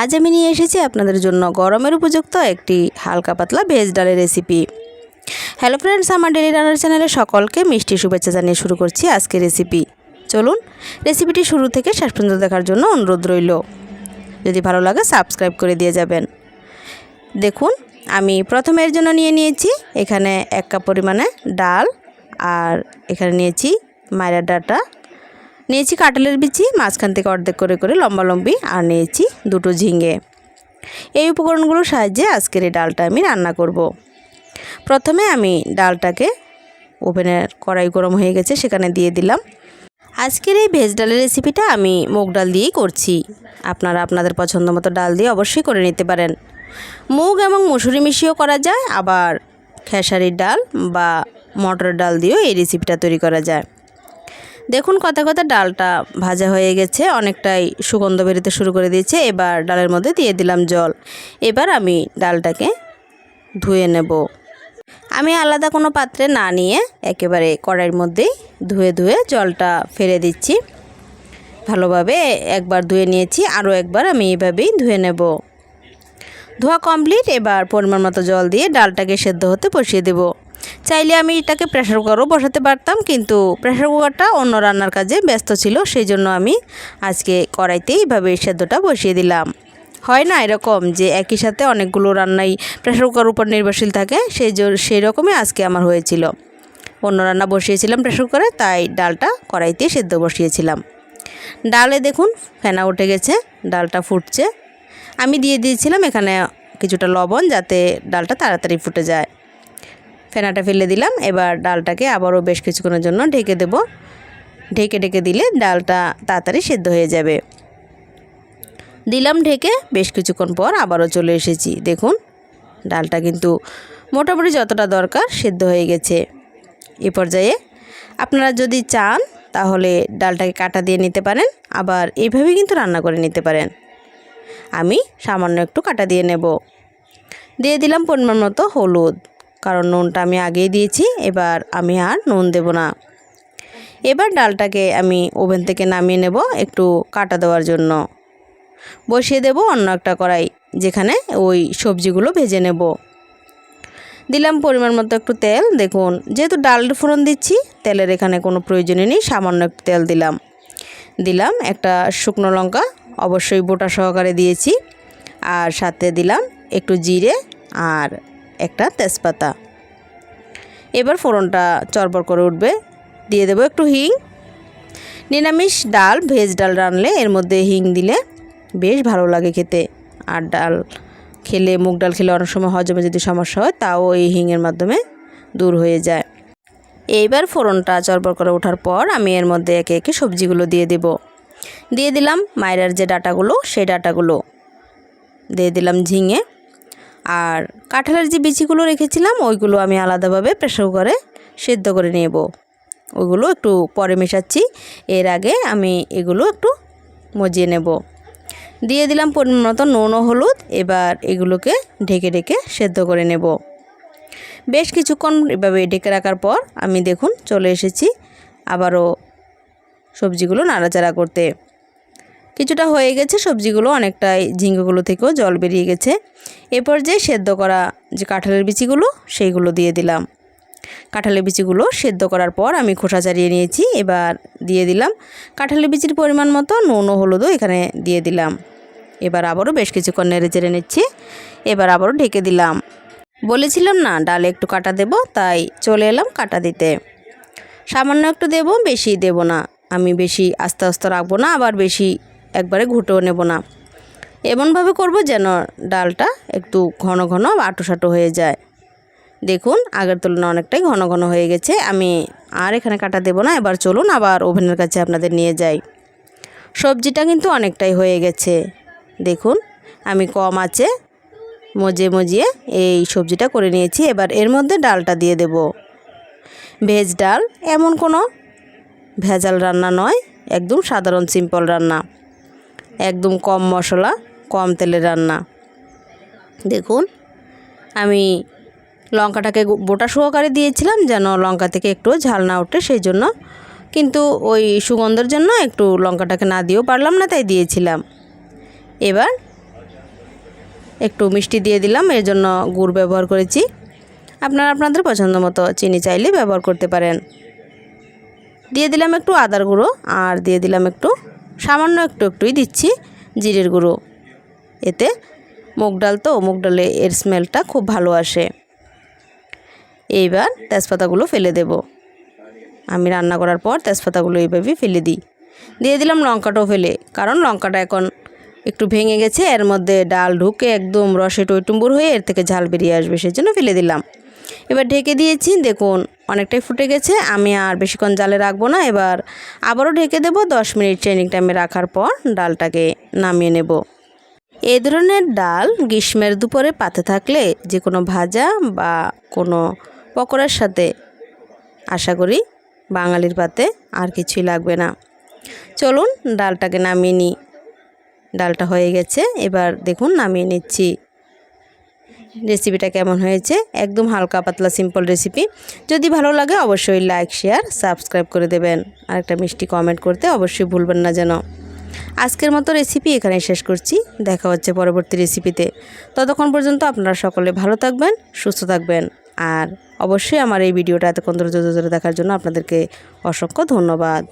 আজ আমি নিয়ে এসেছি আপনাদের জন্য গরমের উপযুক্ত একটি হালকা পাতলা ভেজ ডালের রেসিপি। হ্যালো ফ্রেন্ডস আমার ডেলি রান্নার চ্যানেলে সকলকে মিষ্টি শুভেচ্ছা জানিয়ে শুরু করছি আজকের রেসিপি। চলুন, রেসিপিটি শুরু থেকে শেষ পর্যন্ত দেখার জন্য অনুরোধ রইল। যদি ভালো লাগে সাবস্ক্রাইব করে দিয়ে যাবেন। দেখুন, আমি প্রথমে এর জন্য নিয়ে নিয়েছি এখানে এক কাপ পরিমাণে ডাল, আর এখানে নিয়েছি মায়ের ডাটা নিয়েছি কাঁঠালের বিচি, মাঝখান থেকে অর্ধেক করে করে লম্বা লম্বি, আর নিয়েছি দুটো ঝিঙে। এই উপকরণগুলোর সাহায্যে আজকের এই ডালটা আমি রান্না করব। প্রথমে আমি ডালটাকে ওভেনের কড়াই গরম হয়ে গেছে, সেখানে দিয়ে দিলাম। আজকের এই ভেজ ডালের রেসিপিটা আমি মুগ ডাল দিয়েই করছি। আপনারা আপনাদের পছন্দ মতো ডাল দিয়ে অবশ্যই করে নিতে পারেন। মুগ এবং মুসুরি মিশিয়েও করা যায়, আবার খেসারির ডাল বা মটরের ডাল দিয়েও এই রেসিপিটা তৈরি করা যায়। দেখুন কথা কথা ডালটা ভাজা হয়ে গেছে, অনেকটাই সুগন্ধ বেরোতে শুরু করে দিয়েছে। এবার ডালের মধ্যে দিয়ে দিলাম জল। এবার আমি ডালটাকে ধুয়ে নেব। আমি আলাদা কোনো পাত্রে না নিয়ে একেবারে কড়াইয়ের মধ্যেই ধুয়ে ধুয়ে জলটা ফেলে দিচ্ছি। ভালোভাবে একবার ধুয়ে নিয়েছি, আরও একবার আমি এইভাবেই ধুয়ে নেব। ধোয়া কমপ্লিট, এবার পরিমাণ মতো জল দিয়ে ডালটাকে সেদ্ধ হতে বসিয়ে দেব। চাইলে আমি এটাকে প্রেশার কুকারও বসাতে পারতাম, কিন্তু প্রেশার কুকারটা অন্য রান্নার কাজে ব্যস্ত ছিল সেই জন্য আমি আজকে কড়াইতে এইভাবে সেদ্ধটা বসিয়ে দিলাম। হয় না এরকম যে একই সাথে অনেকগুলো রান্নাই প্রেশার কুকার উপর নির্ভরশীল থাকে, সেই সেই রকমই আজকে আমার হয়েছিল। অন্য রান্না বসিয়েছিলাম প্রেশার কুকারে তাই ডালটা কড়াইতে সেদ্ধ বসিয়েছিলাম। ডালে দেখুন ফেনা উঠে গেছে, ডালটা ফুটছে। আমি দিয়ে দিয়েছিলাম এখানে কিছুটা লবণ যাতে ডালটা তাড়াতাড়ি ফুটে যায়। ফেনাটা ফেলে দিলাম। এবার ডালটাকে আবারও বেশ কিছুক্ষণের জন্য ঢেকে দেব। ঢেকে ঢেকে দিলে ডালটা তাড়াতাড়ি সেদ্ধ হয়ে যাবে। দিলাম ঢেকে, বেশ কিছুক্ষণ পর আবারও চলে এসেছি। দেখুন, ডালটা কিন্তু মোটামুটি যতটা দরকার সেদ্ধ হয়ে গেছে। এ পর্যায়ে আপনারা যদি চান, তাহলে ডালটাকে কাটা দিয়ে নিতে পারেন। আবার এইভাবে কিন্তু রান্না করে নিতে পারেন। আমি সামান্য একটু কাটা দিয়ে নেব। দিয়ে দিলাম পরিমাণ মতো হলুদ। কারণ নুনটা আমি আগেই দিয়েছি, এবার আমি আর নুন দেব না। এবার ডালটাকে আমি ওভেন থেকে নামিয়ে নেব একটু কাটা দেওয়ার জন্য। বসিয়ে দেব অন্য একটা কড়াই, যেখানে ওই সবজিগুলো ভেজে নেব। দিলাম পরিমাণ মতো একটু তেল, দেখুন যেহেতু ডাল ফোড়ন দিচ্ছি, তেলের এখানে কোনো প্রয়োজনই নেই, সামান্য একটু তেল দিলাম। দিলাম একটা শুকনো লঙ্কা, অবশ্যই বোটা সহকারে দিয়েছি, আর সাথে দিলাম একটু জিরে আর একটা তেজপাতা। এবার ফোড়নটা চরবর করে উঠবে। দিয়ে দেবো একটু হিং। নিরামিষ ডাল, ভেজ ডাল রানলে এর মধ্যে হিং দিলে বেশ ভালো লাগে খেতে। আর ডাল খেলে, মুগ ডাল খেলে অনেক সময় হজমে যদি সমস্যা হয়, তাও এই হিংয়ের মাধ্যমে দূর হয়ে যায়। এইবার ফোড়নটা চরবর করে ওঠার পর আমি এর মধ্যে একে একে সবজিগুলো দিয়ে দেব। দিয়ে দিলাম মায়েরার যে ডাটাগুলো, সেই ডাটাগুলো। দিয়ে দিলাম ঝিঙে। আর কাঁঠালের যে বিচিগুলো রেখেছিলাম, ওইগুলো আমি আলাদাভাবে প্রেশার কুকারে সেদ্ধ করে নেব। ওইগুলো একটু পরে মেশাচ্ছি। এর আগে আমি এগুলো একটু মজিয়ে নেব। দিয়ে দিলাম পরিমাণ মতো নুন ও হলুদ। এবার এগুলোকে ঢেকে ঢেকে সেদ্ধ করে নেব। বেশ কিছুক্ষণ এভাবে ঢেকে রাখার পর আমি দেখুন চলে এসেছি আবারও সবজিগুলো নাড়াচাড়া করতে। কিছুটা হয়ে গেছে, সবজিগুলো অনেকটাই ঝিঙ্গেগুলো থেকেও জল বেরিয়ে গেছে। এরপর যে সেদ্ধ করা যে কাঁঠালের বিচিগুলো, সেইগুলো দিয়ে দিলাম। কাঁঠালের বিচিগুলো সেদ্ধ করার পর আমি খোসা চারিয়ে নিয়েছি, এবার দিয়ে দিলাম কাঁঠালের বিচির পরিমাণ মতো, নুন ও হলুদও এখানে দিয়ে দিলাম। এবার আবারও বেশ কিছুক্ষণ নেড়ে চেড়ে নিচ্ছি, এবার আবারও ঢেকে দিলাম। বলেছিলাম না, ডালে একটু কাটা দেব, তাই চলে এলাম কাটা দিতে। সামান্য একটু দেব, বেশি দেব না। আমি বেশি আস্তে আস্তে রাখব না, আবার বেশি একবারে ঘুটেও নেব না। এমনভাবে করব যেন ডালটা একটু ঘন ঘন আটো সাটো হয়ে যায়। দেখুন, আগের তুলনায় অনেকটাই ঘন ঘন হয়ে গেছে। আমি আর এখানে কাটা দেব না, এবার চলুন আবার ওভেনের কাছে আপনাদের নিয়ে যাই। সবজিটা কিন্তু অনেকটাই হয়ে গেছে। দেখুন, আমি কম আছে মজিয়ে মজিয়ে এই সবজিটা করে নিয়েছি। এবার এর মধ্যে ডালটা দিয়ে দেব। ভেজ ডাল এমন কোনো ভেজাল রান্না নয়, একদম সাধারণ সিম্পল রান্না। একদম কম মশলা, কম তেলের রান্না। দেখুন, আমি লঙ্কাটাকে বোটা সহকারে দিয়েছিলাম যেন লঙ্কা থেকে একটু ঝাল না ওঠে সেই জন্য। কিন্তু ওই সুগন্ধের জন্য একটু লঙ্কাটাকে না দিয়েও পারলাম না, তাই দিয়েছিলাম। এবার একটু মিষ্টি দিয়ে দিলাম, এর জন্য গুড় ব্যবহার করেছি। আপনারা আপনাদের পছন্দ মতো চিনি চাইলে ব্যবহার করতে পারেন। দিয়ে দিলাম একটু আদার গুঁড়ো, আর দিয়ে দিলাম একটু সামান্য একটু একটুই দিচ্ছি জিরের গুঁড়ো। এতে মুগ ডাল তো, মুগ ডালে এর স্মেলটা খুব ভালো আসে। এইবার তেজপাতাগুলো ফেলে দেব। আমি রান্না করার পর তেজপাতাগুলো এইভাবেই ফেলে দিই। দিয়ে দিলাম লঙ্কাটাও ফেলে, কারণ লঙ্কাটা এখন একটু ভেঙে গেছে, এর মধ্যে ডাল ঢুকে একদম রসে টইটুম্বুর হয়ে এর থেকে ঝাল বেরিয়ে আসবে সেই জন্য ফেলে দিলাম। এবার ঢেকে দিয়েছি, দেখুন অনেকটাই ফুটে গেছে, আমি আর বেশিক্ষণ জালে রাখব না। এবার আবারও ঢেকে দেবো, দশ মিনিট ট্রেনিং টাইমে রাখার পর ডালটাকে নামিয়ে নেব। এই ধরনের ডাল গ্রীষ্মের দুপুরে পাতে থাকলে যে কোনো ভাজা বা কোনো পকোড়ার সাথে আশা করি বাঙালির পাতে আর কিছুই লাগবে না। চলুন ডালটাকে নামিয়ে নিই। ডালটা হয়ে গেছে, এবার দেখুন নামিয়ে নিচ্ছি। রেসিপিটা কেমন হয়েছে? একদম হালকা পাতলা সিম্পল রেসিপি যদি ভালো লাগে, অবশ্যই লাইক শেয়ার সাবস্ক্রাইব করে দেবেন। আর একটা মিষ্টি কমেন্ট করতে অবশ্যই ভুলবেন না যেন। আজকের মতো রেসিপি এখানে শেষ করছি। দেখা হচ্ছে পরবর্তী রেসিপিতে ততক্ষণ পর্যন্ত আপনারা সকলে ভালো থাকবেন, সুস্থ থাকবেন। আর অবশ্যই আমার এই ভিডিওটা এতক্ষণ ধরে ধরে দেখার জন্য আপনাদেরকে অসংখ্য ধন্যবাদ।